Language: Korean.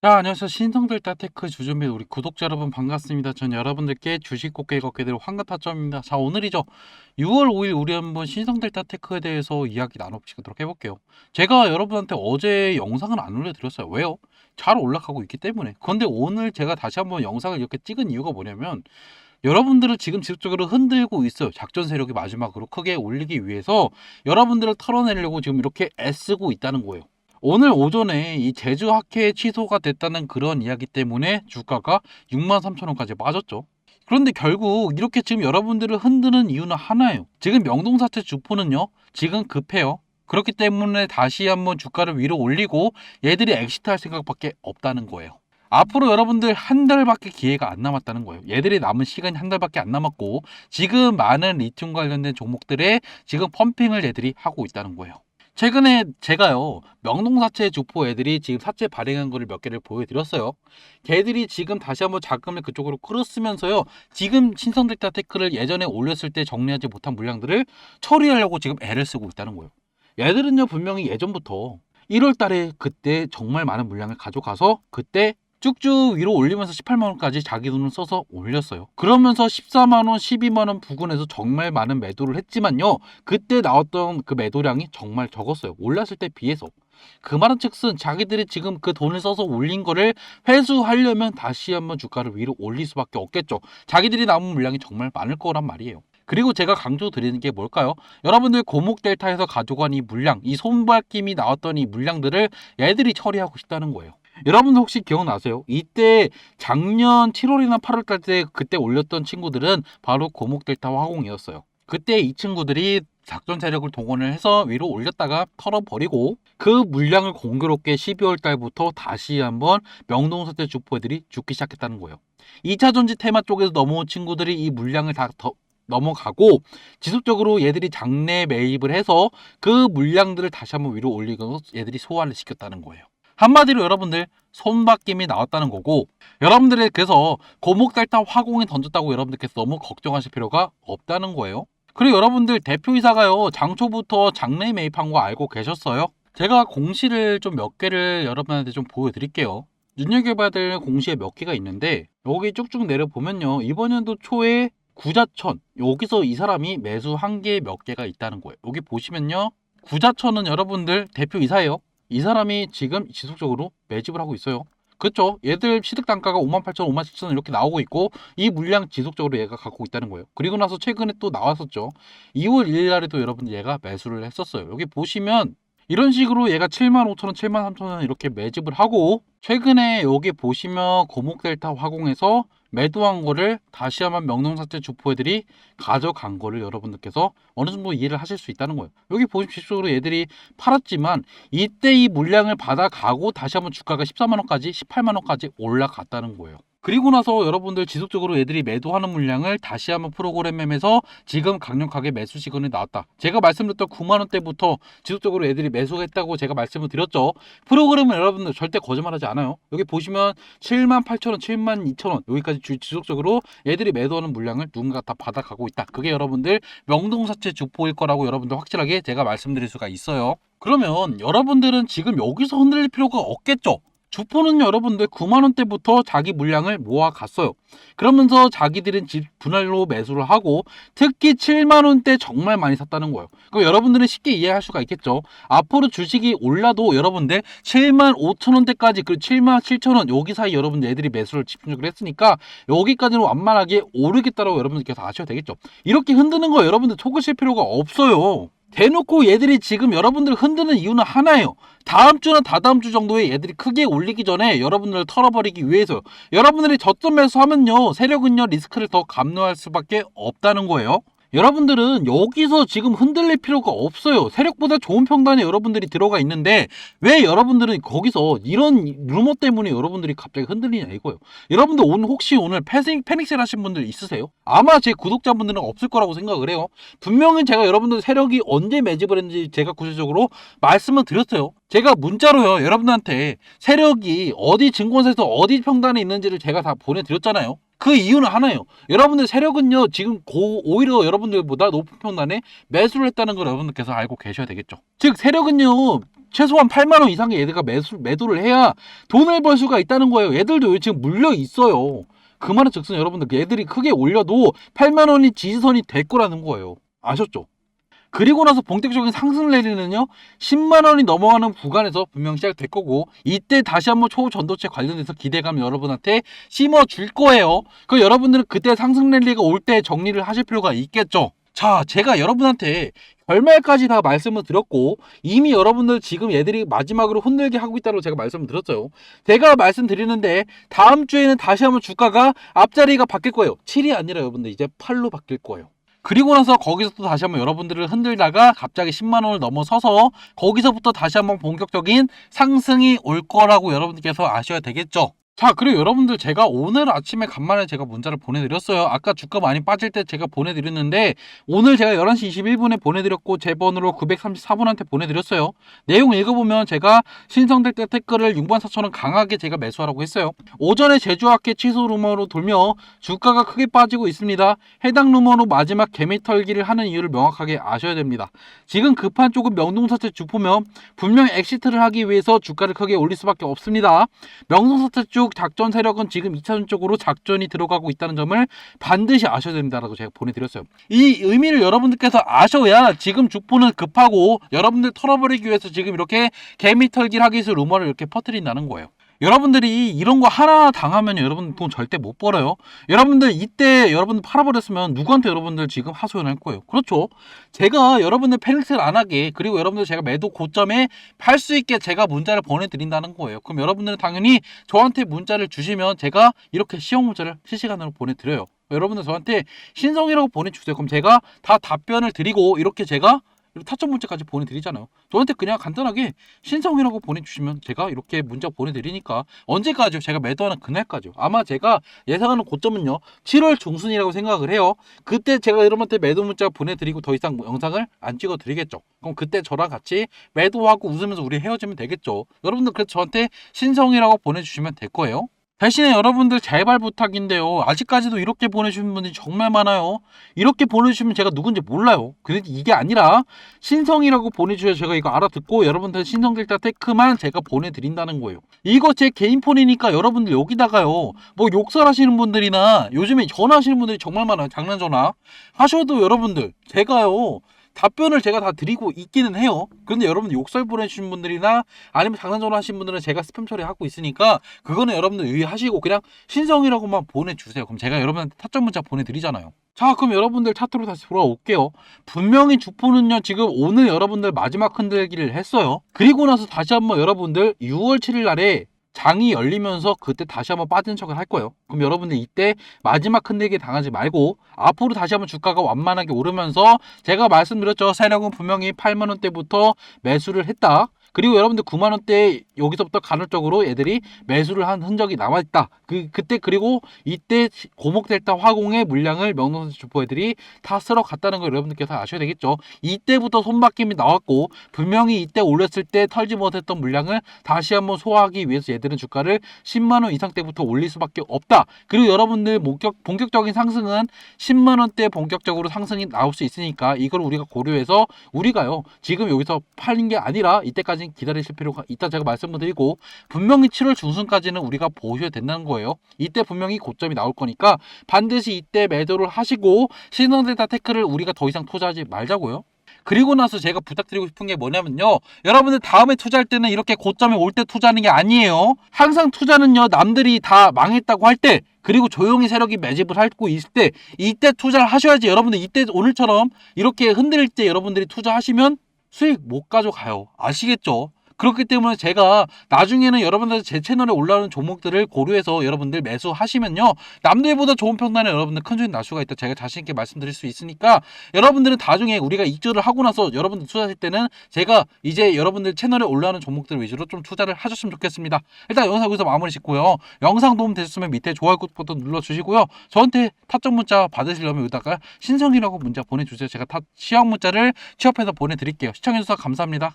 자, 안녕하세요. 신성들다 테크 주주입니다. 우리 구독자 여러분 반갑습니다. 전 여러분들께 주식 꽃게 걷게 될 황금 타점입니다. 자, 오늘이죠. 6월 5일 우리 한번 신성들다 테크에 대해서 이야기 나눠보시도록 해볼게요. 제가 여러분한테 어제 영상을 안 올려드렸어요. 왜요? 잘 올라가고 있기 때문에. 그런데 오늘 제가 다시 한번 영상을 이렇게 찍은 이유가 뭐냐면 여러분들을 지금 지속적으로 흔들고 있어요. 작전 세력이 마지막으로 크게 올리기 위해서 여러분들을 털어내려고 지금 이렇게 애쓰고 있다는 거예요. 오늘 오전에 이 제주 학회 취소가 됐다는 그런 이야기 때문에 주가가 6만 3천 원까지 빠졌죠. 그런데 결국 이렇게 지금 여러분들을 흔드는 이유는 하나예요. 지금 명동사채 주포는요, 지금 급해요. 그렇기 때문에 다시 한번 주가를 위로 올리고 얘들이 엑시트할 생각밖에 없다는 거예요. 앞으로 여러분들 한 달밖에 기회가 안 남았다는 거예요. 얘들이 남은 시간이 한 달밖에 안 남았고 지금 많은 리튬 관련된 종목들에 지금 펌핑을 얘들이 하고 있다는 거예요. 최근에 제가요 명동사채 주포 애들이 지금 사채 발행한 거를 몇 개를 보여드렸어요. 걔들이 지금 다시 한번 자금을 그쪽으로 끌었으면서요. 지금 신성델타 테크를 예전에 올렸을 때 정리하지 못한 물량들을 처리하려고 지금 애를 쓰고 있다는 거예요. 얘들은요 분명히 예전부터 1월 달에 그때 정말 많은 물량을 가져가서 그때 쭉쭉 위로 올리면서 18만 원까지 자기 돈을 써서 올렸어요. 그러면서 14만 원, 12만 원 부근에서 정말 많은 매도를 했지만요. 그때 나왔던 그 매도량이 정말 적었어요. 올랐을 때 비해서. 그 말은 즉슨 자기들이 지금 그 돈을 써서 올린 거를 회수하려면 다시 한번 주가를 위로 올릴 수밖에 없겠죠. 자기들이 남은 물량이 정말 많을 거란 말이에요. 그리고 제가 강조 드리는 게 뭘까요? 여러분들 고목 델타에서 가져간 이 물량, 이 손발김이 나왔던 이 물량들을 얘들이 처리하고 싶다는 거예요. 여러분들 혹시 기억나세요? 이때 작년 7월이나 8월 달 때 그때 올렸던 친구들은 바로 고목 델타 화공이었어요. 그때 이 친구들이 작전 세력을 동원을 해서 위로 올렸다가 털어버리고 그 물량을 공교롭게 12월 달부터 다시 한번 명동사태 주포들이 죽기 시작했다는 거예요. 2차 전지 테마 쪽에서 넘어온 친구들이 이 물량을 다 더, 넘어가고 지속적으로 얘들이 장내 매입을 해서 그 물량들을 다시 한번 위로 올리고 얘들이 소화를 시켰다는 거예요. 한마디로 여러분들 손바뀜이 나왔다는 거고 여러분들의 그래서 고목달타 화공에 던졌다고 여러분들께서 너무 걱정하실 필요가 없다는 거예요. 그리고 여러분들 대표이사가요 장초부터 장내 매입한 거 알고 계셨어요? 제가 공시를 좀 몇 개를 여러분한테 좀 보여드릴게요. 눈여겨봐야 될 공시에 몇 개가 있는데 여기 쭉쭉 내려보면요 이번 연도 초에 구자천 여기서 이 사람이 매수 한 개 몇 개가 있다는 거예요. 여기 보시면요 구자천은 여러분들 대표이사예요. 이 사람이 지금 지속적으로 매집을 하고 있어요. 그렇죠. 얘들 취득 단가가 5만 8천, 5만 7천 이렇게 나오고 있고 이 물량 지속적으로 얘가 갖고 있다는 거예요. 그리고 나서 최근에 또 나왔었죠. 2월 1일 날에도 여러분들 얘가 매수를 했었어요. 여기 보시면 이런 식으로 얘가 7만 5천 원, 7만 3천 원 이렇게 매집을 하고 최근에 여기 보시면 고목델타 화공에서 매도한 거를 다시 한번 명동사채 주포애들이 가져간 거를 여러분들께서 어느 정도 이해를 하실 수 있다는 거예요. 여기 보십시오. 얘들이 팔았지만 이때 이 물량을 받아가고 다시 한번 주가가 14만 원까지 18만 원까지 올라갔다는 거예요. 그리고 나서 여러분들 지속적으로 애들이 매도하는 물량을 다시 한번 프로그램에서 지금 강력하게 매수 시간이 나왔다. 제가 말씀드렸던 9만 원대부터 지속적으로 애들이 매수했다고 제가 말씀을 드렸죠. 프로그램은 여러분들 절대 거짓말하지 않아요. 여기 보시면 7만 8천 원, 7만 2천 원 여기까지 지속적으로 애들이 매도하는 물량을 누군가 다 받아가고 있다. 그게 여러분들 명동사채 주포일 거라고 여러분들 확실하게 제가 말씀드릴 수가 있어요. 그러면 여러분들은 지금 여기서 흔들릴 필요가 없겠죠? 주포는 여러분들 9만원대부터 자기 물량을 모아갔어요. 그러면서 자기들은 집 분할로 매수를 하고 특히 7만원대 정말 많이 샀다는 거예요. 그럼 여러분들은 쉽게 이해할 수가 있겠죠. 앞으로 주식이 올라도 여러분들 7만 5천원대까지 그리고 7만 7천원 여기 사이 여러분들 애들이 매수를 집중적으로 했으니까 여기까지는 완만하게 오르겠다라고 여러분들께서 아셔야 되겠죠. 이렇게 흔드는 거 여러분들 속으실 필요가 없어요. 대놓고 얘들이 지금 여러분들 흔드는 이유는 하나예요. 다음 주나 다다음 주 정도에 얘들이 크게 올리기 전에 여러분들을 털어버리기 위해서 여러분들이 저점에서 하면요 세력은요 리스크를 더 감노할 수밖에 없다는 거예요. 여러분들은 여기서 지금 흔들릴 필요가 없어요. 세력보다 좋은 평단에 여러분들이 들어가 있는데 왜 여러분들은 거기서 이런 루머 때문에 여러분들이 갑자기 흔들리냐 이거예요. 여러분들 오늘 혹시 오늘 패닉, 패닉셀 하신 분들 있으세요? 아마 제 구독자분들은 없을 거라고 생각을 해요. 분명히 제가 여러분들 세력이 언제 매집을 했는지 제가 구체적으로 말씀을 드렸어요. 제가 문자로요 여러분한테 세력이 어디 증권사에서 어디 평단에 있는지를 제가 다 보내드렸잖아요. 그 이유는 하나예요. 여러분들 세력은요, 지금 고, 오히려 여러분들보다 높은 평단에 매수를 했다는 걸 여러분들께서 알고 계셔야 되겠죠. 즉, 세력은요, 최소한 8만원 이상의 얘들가 매수, 매도를 해야 돈을 벌 수가 있다는 거예요. 얘들도 지금 물려 있어요. 그 말은 즉슨 여러분들 얘들이 크게 올려도 8만원이 지지선이 될 거라는 거예요. 아셨죠? 그리고 나서 본격적인 상승 랠리는요 10만 원이 넘어가는 구간에서 분명 시작될 거고 이때 다시 한번 초전도체 관련해서 기대감 여러분한테 심어 줄 거예요. 그 여러분들은 그때 상승 랠리가 올 때 정리를 하실 필요가 있겠죠. 자, 제가 여러분한테 결말까지 다 말씀을 드렸고 이미 여러분들 지금 얘들이 마지막으로 흔들게 하고 있다고 제가 말씀을 드렸어요. 제가 말씀드리는데 다음 주에는 다시 한번 주가가 앞자리가 바뀔 거예요. 7이 아니라 여러분들 이제 8로 바뀔 거예요. 그리고 나서 거기서 또 다시 한번 여러분들을 흔들다가 갑자기 10만 원을 넘어서서 거기서부터 다시 한번 본격적인 상승이 올 거라고 여러분들께서 아셔야 되겠죠. 자, 그리고 여러분들 제가 오늘 아침에 간만에 제가 문자를 보내드렸어요. 아까 주가 많이 빠질 때 제가 보내드렸는데 오늘 제가 11시 21분에 보내드렸고 제 번호로 934분한테 보내드렸어요. 내용 읽어보면 제가 신성될 때 태클을 6만 4천원 강하게 제가 매수하라고 했어요. 오전에 제주학계 취소 루머로 돌며 주가가 크게 빠지고 있습니다. 해당 루머로 마지막 개미 털기를 하는 이유를 명확하게 아셔야 됩니다. 지금 급한 쪽은 명동사태 주포며 분명 엑시트를 하기 위해서 주가를 크게 올릴 수밖에 없습니다. 명동사 태쪽 작전 세력은 지금 2차전 쪽으로 작전이 들어가고 있다는 점을 반드시 아셔야 됩니다라고 제가 보내드렸어요. 이 의미를 여러분들께서 아셔야 지금 주포는 급하고 여러분들 털어버리기 위해서 지금 이렇게 개미 털기를 하기 위해서 루머를 이렇게 퍼뜨린다는 거예요. 여러분들이 이런 거 하나 당하면 여러분 돈 절대 못 벌어요. 여러분들 이때 여러분들 팔아버렸으면 누구한테 여러분들 지금 하소연할 거예요. 그렇죠. 제가 여러분들 패닉스를 안 하게 그리고 여러분들 제가 매도 고점에 팔 수 있게 제가 문자를 보내드린다는 거예요. 그럼 여러분들은 당연히 저한테 문자를 주시면 제가 이렇게 시험 문자를 실시간으로 보내드려요. 여러분들 저한테 신성이라고 보내주세요. 그럼 제가 다 답변을 드리고 이렇게 제가 타점 문자까지 보내드리잖아요. 저한테 그냥 간단하게 신성이라고 보내주시면 제가 이렇게 문자 보내드리니까 언제까지요? 제가 매도하는 그날까지요. 아마 제가 예상하는 고점은요 7월 중순이라고 생각을 해요. 그때 제가 여러분한테 매도 문자 보내드리고 더 이상 영상을 안 찍어드리겠죠. 그럼 그때 저랑 같이 매도하고 웃으면서 우리 헤어지면 되겠죠. 여러분들 그래서 저한테 신성이라고 보내주시면 될 거예요. 대신에 여러분들 제발 부탁인데요. 아직까지도 이렇게 보내주신 분들이 정말 많아요. 이렇게 보내주시면 제가 누군지 몰라요. 근데 이게 아니라 신성이라고 보내주셔야 제가 이거 알아듣고 여러분들 신성들자 테크만 제가 보내드린다는 거예요. 이거 제 개인 폰이니까 여러분들 여기다가요. 뭐 욕설하시는 분들이나 요즘에 전화하시는 분들이 정말 많아요. 장난 전화 하셔도 여러분들 제가요. 답변을 제가 다 드리고 있기는 해요. 그런데 여러분 욕설 보내주신 분들이나 아니면 장난 전화 하신 분들은 제가 스팸 처리하고 있으니까 그거는 여러분들 유의하시고 그냥 신성이라고만 보내주세요. 그럼 제가 여러분한테 타점 문자 보내드리잖아요. 자 그럼 여러분들 차트로 다시 돌아올게요. 분명히 주포는요 지금 오늘 여러분들 마지막 흔들기를 했어요. 그리고 나서 다시 한번 여러분들 6월 7일 날에 장이 열리면서 그때 다시 한번 빠진 척을 할 거예요. 그럼 여러분들 이때 마지막 흔들기 당하지 말고 앞으로 다시 한번 주가가 완만하게 오르면서 제가 말씀드렸죠. 세력은 분명히 8만 원대부터 매수를 했다. 그리고 여러분들 9만 원대 여기서부터 간헐적으로 애들이 매수를 한 흔적이 남아 있다. 그 그때 그리고 이때 고목델타 화공의 물량을 명동선 주포 애들이 다 쓸어 갔다는 걸 여러분들께서 아셔야 되겠죠. 이때부터 손바뀜이 나왔고 분명히 이때 올렸을 때 털지 못했던 물량을 다시 한번 소화하기 위해서 얘들은 주가를 10만 원 이상 때부터 올릴 수밖에 없다. 그리고 여러분들 본격 본격적인 상승은 10만 원대 본격적으로 상승이 나올 수 있으니까 이걸 우리가 고려해서 우리가요 지금 여기서 팔린 게 아니라 이때까지 기다리실 필요가 있다 제가 말씀을 드리고 분명히 7월 중순까지는 우리가 보셔야 된다는 거예요. 이때 분명히 고점이 나올 거니까 반드시 이때 매도를 하시고 신성델타 테크를 우리가 더 이상 투자하지 말자고요. 그리고 나서 제가 부탁드리고 싶은 게 뭐냐면요. 여러분들 다음에 투자할 때는 이렇게 고점에 올 때 투자하는 게 아니에요. 항상 투자는요. 남들이 다 망했다고 할 때 그리고 조용히 세력이 매집을 하고 있을 때 이때 투자를 하셔야지 여러분들 이때 오늘처럼 이렇게 흔들릴 때 여러분들이 투자하시면 수익 못 가져가요. 아시겠죠? 그렇기 때문에 제가 나중에는 여러분들 제 채널에 올라오는 종목들을 고려해서 여러분들 매수하시면요. 남들보다 좋은 평단에 여러분들 큰 수익 날 수가 있다. 제가 자신 있게 말씀드릴 수 있으니까 여러분들은 나중에 우리가 입주를 하고 나서 여러분들 투자하실 때는 제가 이제 여러분들 채널에 올라오는 종목들 위주로 좀 투자를 하셨으면 좋겠습니다. 일단 영상 여기서 마무리 짓고요. 영상 도움 되셨으면 밑에 좋아요 버튼 눌러주시고요. 저한테 타점 문자 받으시려면 여기다가 신성이라고 문자 보내주세요. 제가 타, 시험 문자를 취업해서 보내드릴게요. 시청해주셔서 감사합니다.